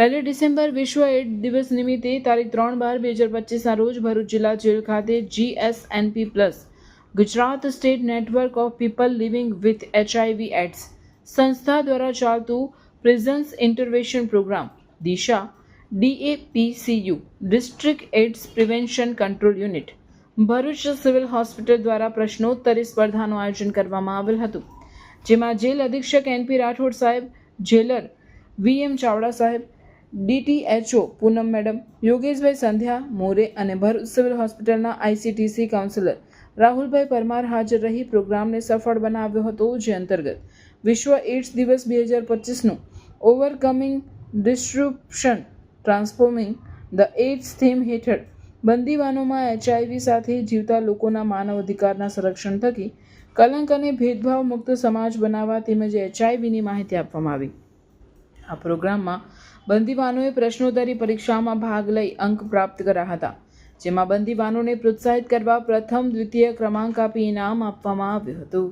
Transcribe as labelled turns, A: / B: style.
A: પહેલી ડિસેમ્બર વિશ્વ એઇડ દિવસ નિમિત્તે તારીખ ત્રણ બાર બે હજાર પચીસના રોજ ભરૂચ જિલ્લા જેલ ખાતે GSNP plus, Gujarat state network of people living with HIV AIDS સંસ્થા દ્વારા ચાલતું prisons intervention programme, Disha, DAPCU, district AIDS prevention control unit, Bharuch civil hospital દ્વારા પ્રશ્નોત્તરી સ્પર્ધાનું આયોજન કરવામાં આવેલ હતું, જેમાં જેલ અધિક્ષક એનપી રાઠોડ સાહેબ, જેલર વીએમ ચાવડા સાહેબ ડીટીએચઓ પૂનમ મેડમ, યોગેશભાઈ સંધ્યા, મોરે અને ભરૂચ સિવિલ હોસ્પિટલના આઈસીટીસી કાઉન્સિલર રાહુલભાઈ પરમાર હાજર રહી પ્રોગ્રામને સફળ બનાવ્યો હતો જે અંતર્ગત વિશ્વ એડ્સ દિવસ બે હજાર પચીસનું overcoming disruption transforming the AIDS theme હેઠળ બંદીવાનોમાં એચઆઈવી સાથે જીવતા લોકોના માનવ અધિકારના સંરક્ષણ થકી કલંક અને ભેદભાવ મુક્ત સમાજ બનાવવા તેમજ એચઆઈવીની માહિતી આપવામાં આવી. આ પ્રોગ્રામમાં બંદીવાનોએ પ્રશ્નોત્તરી પરીક્ષામાં ભાગ લઈ અંક પ્રાપ્ત કર્યા હતા, જેમાં બંદીવાનોને પ્રોત્સાહિત કરવા પ્રથમ દ્વિતીય ક્રમાંક આપી ઇનામ આપવામાં આવ્યું હતું.